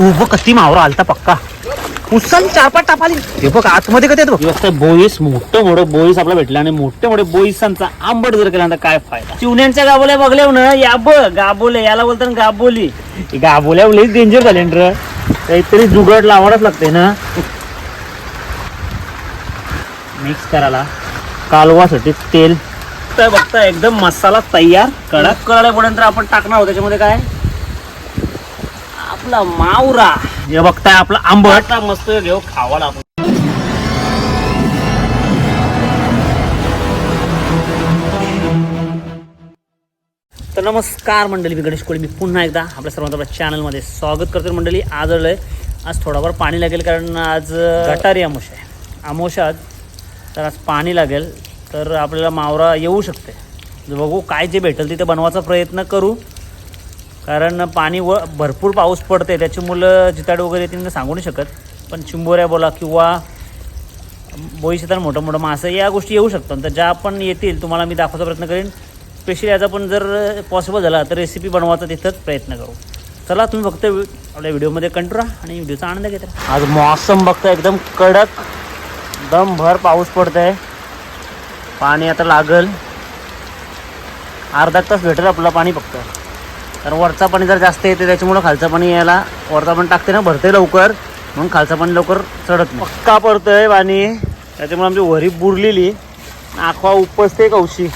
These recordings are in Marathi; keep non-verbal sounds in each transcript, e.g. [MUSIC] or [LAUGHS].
उभं कती मावरा आलता पक्का? उचल चार पाच टापाली. हे बघ आतमध्ये कधी बघ. व्यवस्था बोईस मोठं मोठं बोईस आपला भेटला आणि मोठे मोठे बोईसांचा आंबट जर केला तर काय फायदा? चिवण्यांच्या गाबोल्या बघल्या ना या बघ गाबोले याला बोलतात गाबोली ही गाबोल्या लईच डेंजर झाले रे. काहीतरी जुगाड लावायलाच लागते ना. मिक्स करायला. कालवासाठी तेल. तर बघता एकदम मसाला तयार कडक कळल्यापर्यंत आपण टाकणार आहोत. त्याच्यामध्ये काय? आपला मावरा. हे बघताय आपला आंबट. मस्त घेऊ खावाला आपण. तर नमस्कार मंडळी मी गणेश कोळी. मी पुन्हा एकदा आपल्या सर्वांचं आपल्या चॅनलमध्ये स्वागत करतो मंडळी आज आलोय. आज थोडाफार पाणी लागेल कारण आज गटारी आमोश आहे. आमोशात तर आज पाणी लागेल. तर आपल्याला मावरा येऊ शकते. बघू काय जे भेटेल तिथे बनवायचा प्रयत्न करू. कारण पाणी व भरपूर पाऊस पडते त्याची मुलं जिताड वगैरे येतील ते सांगू नाही शकत. पण चिंबोऱ्या बोला किंवा बोईशेतात मोठं मोठं मासं या गोष्टी येऊ शकतात. तर ज्या पण येतील तुम्हाला मी दाखवायचा प्रयत्न करेन. स्पेशली याचा पण जर पॉसिबल झाला तर रेसिपी बनवायचा तिथंच प्रयत्न करू. चला तुम्ही फक्त आपल्या व्हिडिओमध्ये कंट्रोल राहा आणि व्हिडिओचा आनंद घेत राहा. आज मौसम बघता एकदम कडक दमभर पाऊस पडत आहे पाणी आता लागल. अर्धा तास भेटेल आपलं पाणी फक्त. कारण वरचा पाणी जर जास्त येते त्याच्यामुळं खालचं पाणी यायला वरचा पाणी टाकते ना भरते लवकर. म्हणून खालचं पाणी लवकर चढत नाही. पक्का पडतंय पाणी. त्याच्यामुळे आमची वरी बुरलेली आखवा उपसते कौशी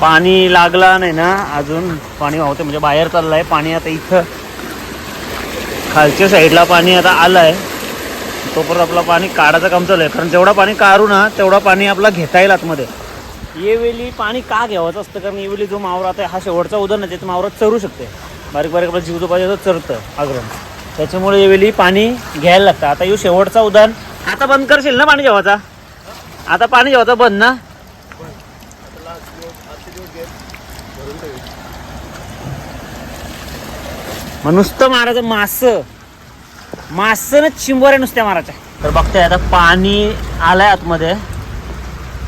पाणी लागला नाही ना अजून पाणी वाहते म्हणजे बाहेर चाललंय पाणी आता इथं. खालच्या साईडला पाणी आता आलंय. तोपर्यंत आपलं पाणी काढायचं काम चालू आहे. कारण जेवढा पाणी काढू ना तेवढा पाणी आपला घेता येईल आतमध्ये. येवेली पाणी का घ्यावायचं असतं? कारण येवेली जो मावरा आता हा शेवटचा उदाहरण आहे मावरा चरू शकते. बारीक बारीक आपला जीव जो पाहिजे तो चरतं आग्रह. त्याच्यामुळे येवेली पाणी घ्यायला लागतं. आता येऊ शेवटचा उदाहरण आता बंद करशील ना पाणी जेवायचा? आता पाणी जेवायचा बंद ना? मग नुसतं मारायचं मासं. मास ना चिंबोऱ्या नुसत्या मारायच्या. तर बघताय आता पाणी आलंय आतमध्ये.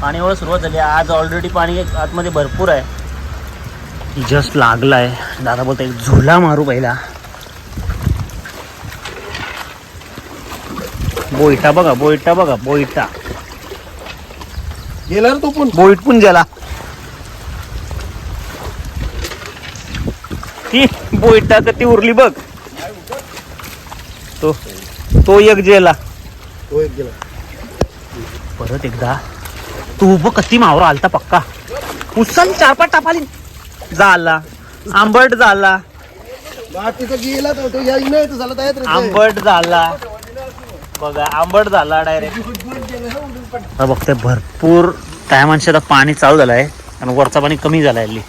पाणी एवढं सुरुवात झाली. आज ऑलरेडी पाणी आतमध्ये भरपूर आहे. जस्ट लागलाय. दादा बोलता एक झुला मारू पहिला. बोईटा बघा बोईटा बघा बोईटा. गेला ना तो पण. बोईट पण गेला. ती बोईटा का ती उरली बघ. तो तो एक जेला. तो एक गेला परत एकदा तू उभं कती मावरा आलता पक्का? उचल चार पाच टापाली. झाला. आंबट झाला. बाकीचा गेला तो तो या नाही तो झाला तयार आंबट झाला. बघा आंबट झाला डायरेक्ट बघते भरपूर टायमांशी आता पाणी चालू झालंय आणि वरचा पाणी कमी झालाय हल्ली.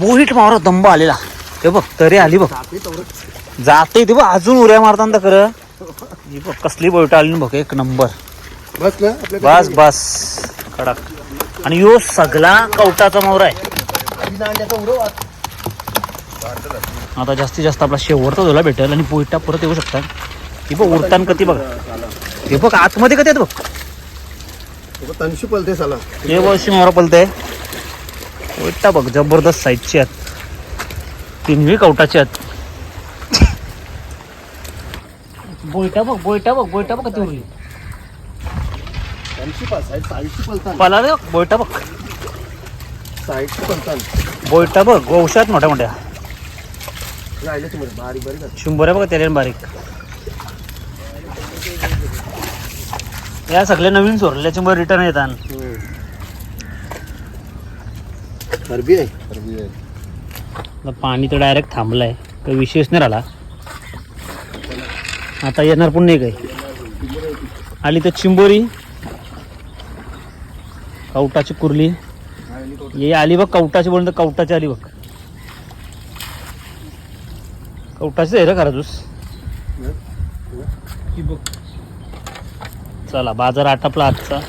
मोहिट मावरा दंब आलेला. ते बघ तरी आली बघ. जाते ते बघ अजून उऱ्या मारताना तर खरं. ही बघ कसली बोईट आली ना बघ एक नंबर. बस ना आपल्या बस बस. कडक. आणि यो सगळा कवटाचा मोर आहे. आता जास्तीत जास्त आपला शेवटचा झोला भेटेल आणि पोईटा परत येऊ शकतात. ही बघ उरतान कधी बघ. हे बघ आतमध्ये कधी येत बघ. तनशी पलते साला. हे वर्षी मोरा पलते. पोईटा बघ जबरदस्त साईजची आहेत. तिन्ही कवटाची आहेत. बोईटा बघ बोईटा बघ बोईटा बघ कधी उरली तनशी पास आहे साईडची पलतान पला रे बोईटा बघ. साईडची पलतान बोईटा बघ गोवशात मोठ्या मोठ्या. राहिले तुम्ही बारीक बारीक आहे. बघा त्याने बारीक. या सगळे नवीन सोडल्याच्या मुळे रिटर्न येतात. आहे. आहे पाणी तर डायरेक्ट थांबलाय काही विशेष नाही राहिला. आता येणार पण नाही काही. आली तर चिंबोरी. कवटाची कुर्ली. ये आली बघ कवटाची बोलून तर कवटाची आली बघ. कवटाची आहे रे खरा तूस चला बाजार आटापला आजचा.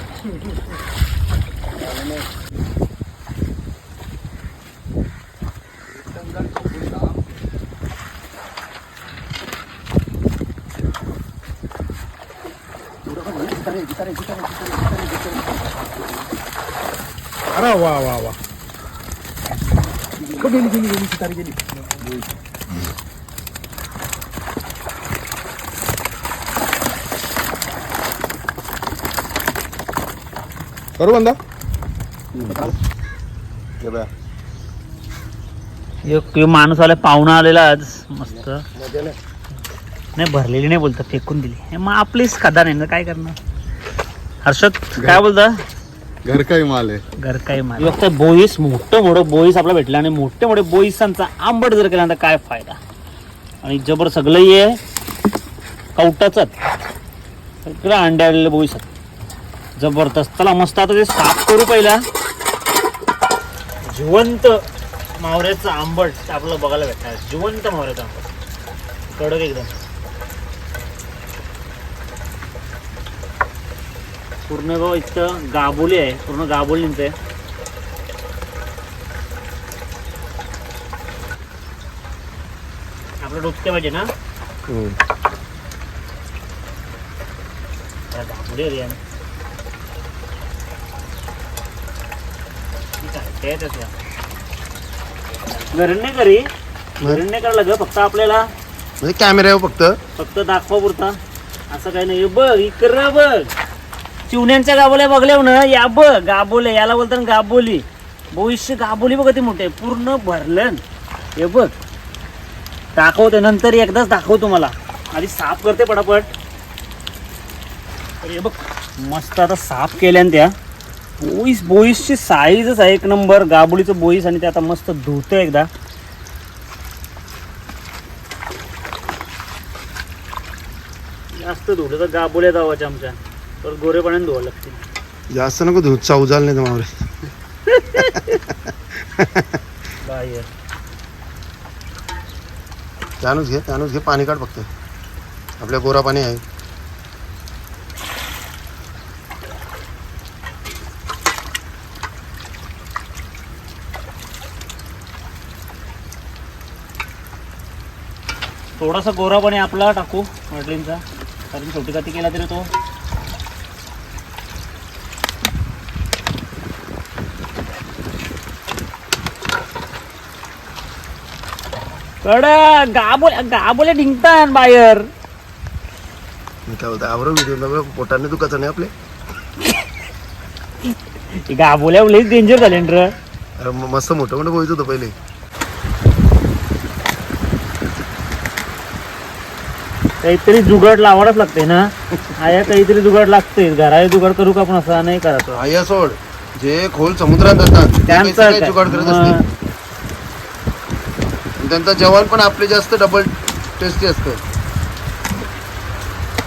अरे वा वा वा. गेली गेली गेली सितारी गेली. करू बंदा? एक माणूस आला पाहुणा आलेला आज मस्त. नाही भरलेली नाही बोलतात फेकून दिली. हे मग आपलीच खादा नाही ना काय करणार? हर्षद काय बोलता? घर काही माल आहे. घर काय माहिती फक्त बोईस मोठं मोठं बोईस आपला भेटला आणि मोठे मोठे बोईसांचा आंबट जर केला तर काय फायदा? आणि जबर सगळं ये कवटाच सगळं अंडे आलेले बोईस आहेत. जबरदस्त. चला मस्त आता ते साफ करू पहिला. जिवंत मावऱ्याचं आंबट आपल्याला बघायला भेटणार. जिवंत मावऱ्याचं आंबट. कडक एकदम. पूर्ण गाव इथं गाबोली आहे. पूर्ण गाबोलींच आहे आपलं डोकते पाहिजे ना? गाबोली आहे. घरून नाही करी नाही करायला ग फक्त आपल्याला म्हणजे कॅमेरा फक्त. फक्त दाखवा पुरता. असं काही नाही. बघ इकडं बघ. चिवण्यांच्या गाबोल्या बघल्यावर ना या बघ गाबोले याला बोलतात गाबोली भविष्य गाबोली बघ ते मोठे. पूर्ण भरलं. हे बघ. दाखवते. नंतर एकदाच दाखव तुम्हाला आधी साफ करते पटापट. हे बघ. मस्त आता साफ केल्यान त्या. बोईस बोईसची साईजच आहे एक नंबर. गाबोलीचं बोईस आणि ते आता मस्त धुतं एकदा. जास्त धुलं तर गाबोल्या जावाच्या आमच्या. तर धुवा लागतील जास्त नको धुत चाऊ झाल नाही मावरे बाहेर त्यानंच घे त्यानंच घे पाणी काढ फक्त. आपल्या गोरा पाणी आहे. थोडासा गोरापणे आपला टाकू मटलींचा कारण छोटी काती केला तरी तो कड गाबोल्या गाबोल्या डिंगतात बाहेर मी काय होतं आवरा व्हिडिओ पोटाने दुखायचं नाही आपले हे गाबोल्या लईच डेंजर झाले ना रे. अरे म- मस्त मोठं मोठं बोलत होतं पहिले काहीतरी जुगाड लावावंच लागते ना आया काहीतरी जुगाड लागते घरा जुगाड करू का आपण असा नाही करायचं आया सोड जे खोल समुद्रात असतात ते त्यांचं काय? जुगाड करत मग त्यांचं जेवण पण आपले जास्त डबल टेस्टी असतं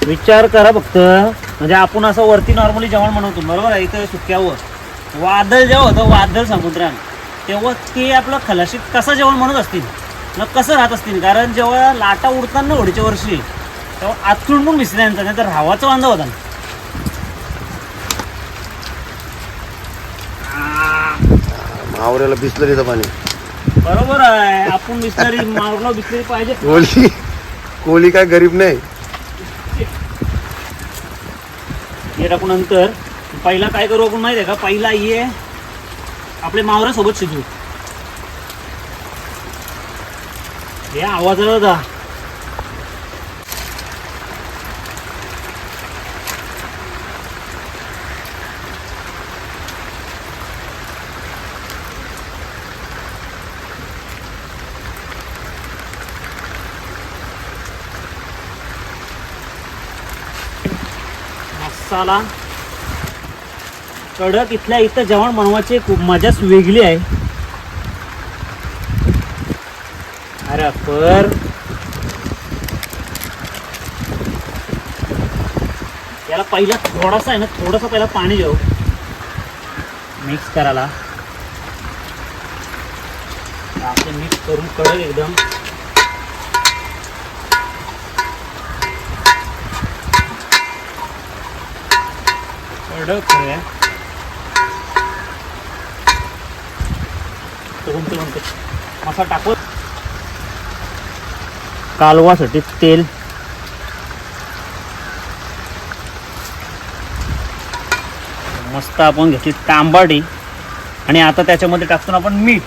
विचार करा फक्त. म्हणजे आपण असं वरती नॉर्मली जेवण बनवतो बरोबर आहे? इथं सुक्यावर. वादळ जेव्हा होतं वादळ समुद्रात. तेव्हा ते आपलं खलाशीत कसं जेवण म्हणत असतील? मग कसं राहत असतील? कारण जेव्हा लाटा उडतात ना होडीच्या वर्षी तेव्हा आतून पण मिसऱ्यांचा नाही तर रावाचा वांदा होता. मावऱ्याला बिसलरीचं पाणी. बरोबर आहे. आपण बिस्लरी मारलो बिस्लरी पाहिजे. कोहली कोहली काय गरीब नाही. हे टाकू नंतर. पहिला काय करू आपण माहिती आहे का? पहिला ये. आपल्या मावऱ्यासोबत शिजू. हे आवाजाला होता मसाला कडक इथल्या इथं जेवण बनवायची खूप मजाच वेगळी आहे. अरे पर याला पहिला थोडासा आहे ना थोडंसं पहिला पाणी देऊ. मिक्स करायला. असं मिक्स करून कडक एकदम. कडक आहे मसा टाकू. कालवासाठी तेल. मस्त आपण घेतली तांबाडी. आणि आता त्याच्यामध्ये टाकतो ना आपण मीठ.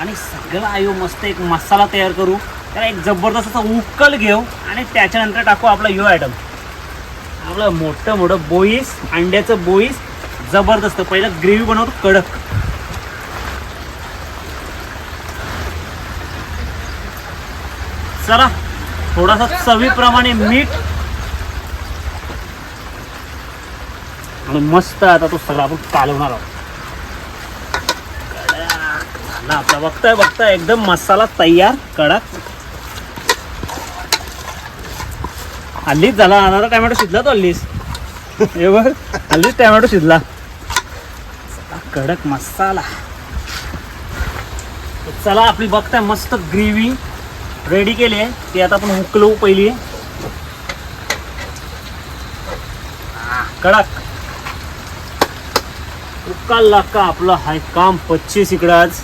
आणि सगळं आयो मस्त एक मसाला तयार करू. त्याला एक जबरदस्त असा उकल घेऊ. आणि त्याच्यानंतर टाकू आपला यो आयटम. सगळं मोठं मोठं बोईस अंड्याचं बोईस जबरदस्त. पहिलं ग्रेव्ही बनवतो कडक. चला थोडासा चवीप्रमाणे मीठ. आणि मस्त आता तो सगळा आपण कालवणार आहोत. ना आपला. बघताय बघताय एकदम मसाला तयार कडक. हल्लीच झाला आता टॅमॅटो शिजला तो हल्लीच. हे बघ हल्लीच टॅमॅटो शिजला. कडक मसाला. चला आपली बघताय मस्त ग्रेव्ही रेडी केली आहे. ती आता आपण उकलवू पहिली. कडक. उकाल का आपलं हाय काम पच्चीस इकडं आज.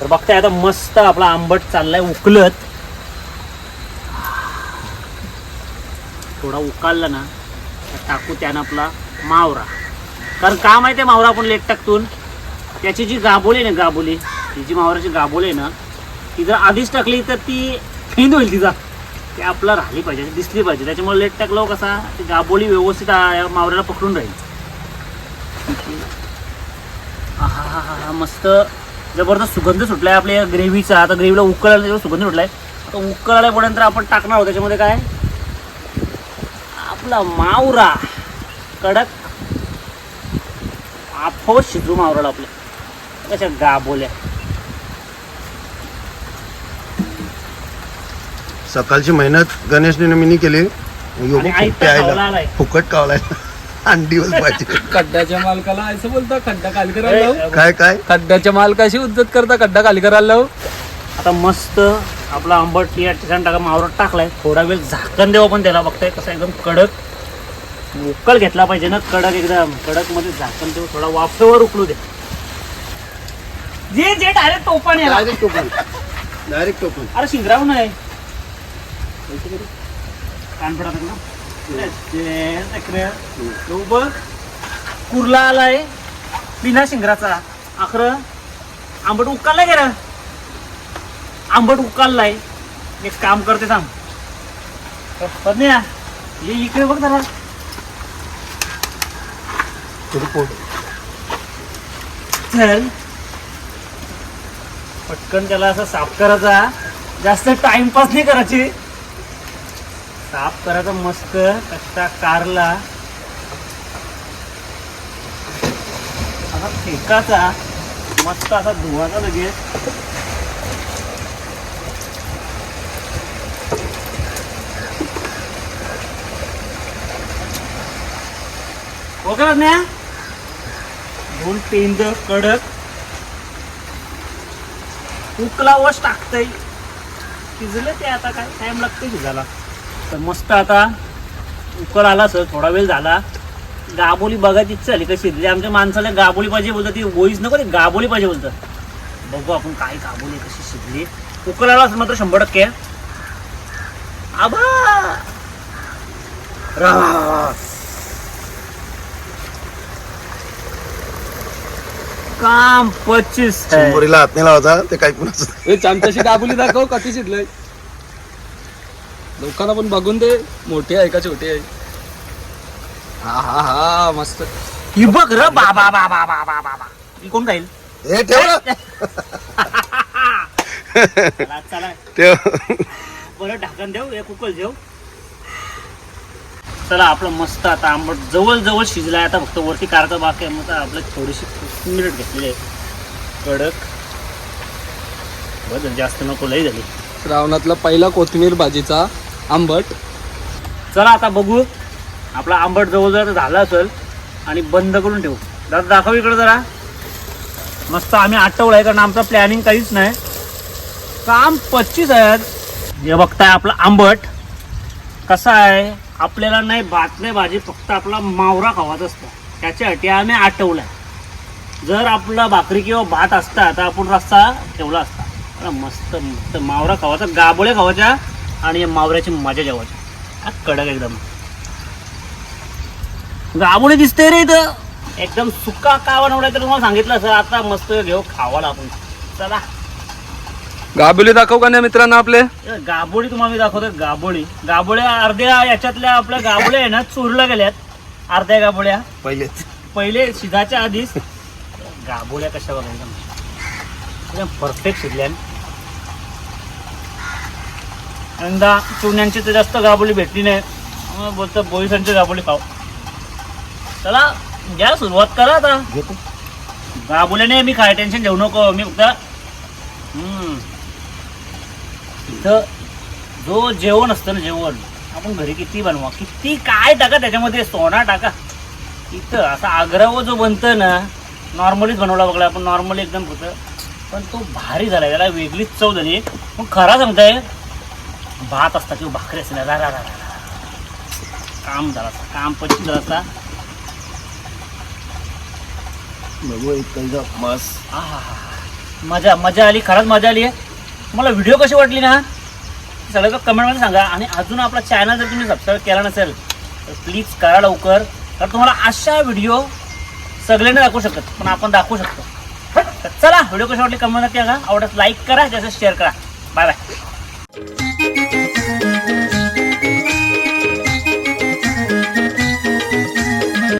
तर बघताय आता मस्त आपला आंबट चाललाय उकलत. थोडा उकालला ना तर टाकू त्यानं आपला मावरा. कारण का माहिती आहे मावरा आपण लेट टाकतून? त्याची जी गाबोली आहे ना गाबोली ती जी मावराची गाबोली आहे ना ती जर आधीच टाकली तर ती फिंद होईल तिचा. ती आपला राहिली पाहिजे दिसली पाहिजे. त्याच्यामुळे लेट टाकलं कसा ती गाबोली व्यवस्थित मावऱ्याला पकडून राहील. आहाहाहा, मस्त. जबरदस्त सुगंध सुटलाय आपल्या ग्रेव्हीचा. आता ग्रेव्हीला उकळायला तेव्हा सुगंध सुटलाय. आता उकळल्यापर्यंत आपण टाकणार आहोत. त्याच्यामध्ये काय? आपला मावरा. कडक. आफो शिजू मावराला आपल्या कशा गाबोल्या सकाळची मेहनत गणेशने मी केली. आणि फुकट तर खावला प्यायला. आलाय. फुकट कावलाय अंडीवर [LAUGHS] पाहिजे. खड्ड्याच्या मालकाला असं बोलता खड्डा खाली करायला लावू? काय काय? खड्ड्याच्या मालकाशी उद्जत करता खड्डा खाली करायला लावू? आता मस्त आपला आंबट या ठिकाणी टाका मावरट टाकलाय. थोडा वेळ झाकण देऊ आपण त्याला बघताय कसं एकदम कडक उकल घेतला पाहिजे ना कडक एकदम. कडकमध्ये झाकण देऊ थोडा वाफेवर उकलू दे जे जे डायरेक्ट टोपाने आला. डायरेक्ट टोपण. डायरेक्ट टोपण. अरे शिंगराव नाही कान पडा ना कुर्ला आलाय. बिना शिंगराचा. आखर आंबट उकाललाय गेला. आंबट उकाललाय. एक काम करते थांब. पद्या ये इकडे बघ पोट. चल. पटकन त्याला असं साफ करायचा. जास्त टाइमपास नाही करायची. साफ करायचा मस्त. कष्टा कारला. असा फेकाचा मस्त असा धुवाचा लगेच. हो ना दोन पेंद कडक. उकला वश टाकतंय. शिजलं ते आता काय? टाइम लागतंय शिजायला. तर मस्त आता उकल आला सर थोडा वेळ झाला. गाबोली बघायची इच्छा झाली कशी शिजली. आमच्या माणसाला गाबोली पाहिजे बोलतात ती वोईस नको ते गाबोली पाहिजे बोलतात. बघू आपण काय गाबोली कशी शिजली. उकल आला मात्र शंभर टक्के. आबा काम पच्चीस है. शंभरीला हात नाही लावायचा ते काही कुणाचं ए चांदशी दाबुली दाखव कधी शिजलंय लोकांना पण बघून दे मोठी आहे का छोटी आहे? हा हा हा मस्त. ही बघ र बाबा बाबा बाबा बाबा ही कोण खाईल हे ठेव ना. चला चला ठेव. बरं ढाकण देऊ एक उकल देऊ. चला आपलं मस्त आता आंबट जवळ जवळ शिजलाय. आता फक्त वरती कारचा बाकी आहे मग आपलं थोडीशी मिनिट घेतलेली आहे कडक. बरं जास्त नको लई झाली. श्रावणातला पहिला कोथिंबीर भाजीचा आंबट. चला आता बघू. आपला आंबट जवळजवळ झाला असेल आणि बंद करून ठेवू. दादा दाखव इकडं जरा. मस्त आम्ही आठवलं आहे कारण आमचं प्लॅनिंग काहीच नाही. काम पच्चीस आहेत हे बघताय आपलं आंबट. कसं आहे? आपल्याला नाही भात नाही भाजी फक्त आपला मावरा खावाच असतो. त्याच्यासाठी आम्ही आठवलाय. जर आपला भाकरी किंवा भात असता तर आपण रस्ता ठेवला असता. मस्त मस्त. मावरा खावाचा गाबोळे खावाच्या आणि या मावऱ्याची मजा जेवायची. कडक एकदम. गाबोळे दिसते रे इथं. एकदम सुका का बनवलाय तर तुम्हाला सांगितलं सर आता मस्त घेऊ खावाला आपण. चला. गाबुली दाखव का नाही मित्रांनो आपले? गाबोळी तुम्हाला मी दाखवतो गाबोळी. गाबोळ्या अर्ध्या याच्यातल्या आपल्या गाबोळ्या आहे ना चोरल्या गेल्यात. अर्ध्या गाबोळ्या. पहिलेच पहिले शिजाच्या आधीच. गाबोळ्या कशा बघा एकदम? एकदम परफेक्ट शिजल्या यंदा चुन्यांची तर जास्त गाबोळी भेटली नाही. बोलतो बोईसांची गाबोळी खाऊ चला घ्या सुरुवात करा आता. घेतो. गाबोल्याने मी काय टेन्शन घेऊ नको. मी फक्त हम्म. इथं जो जेवण असतं ना जेवण आपण घरी किती बनवा किती काय टाका त्याच्यामध्ये सोना टाका. इथं असा आग्रह जो बनतं ना नॉर्मलीच बनवला बघला आपण नॉर्मली एकदम होतं. पण तो भारी झाला त्याला वेगळीच चव झाली. पण खरा सांगताय भात असता किंवा भाकरी असते ना रा. काम झाला असता काम पच्ची झाला असता बघू एक मस्त आहाहा. मजा मजा आली खरंच मजा आली. आहे तुम्हाला व्हिडिओ कशी वाटली ना सगळं कमेंटमध्ये सांगा. आणि अजून आपला चॅनल जर तुम्ही सबस्क्राईब केला नसेल तर प्लीज करा लवकर. तर तुम्हाला अशा व्हिडिओ सगळ्यांना दाखवू शकत पण आपण दाखवू शकतो. तर चला व्हिडिओ कशी वाटली कमेंट नक्की का आवडत लाईक करा जास्त शेअर करा. Bye bye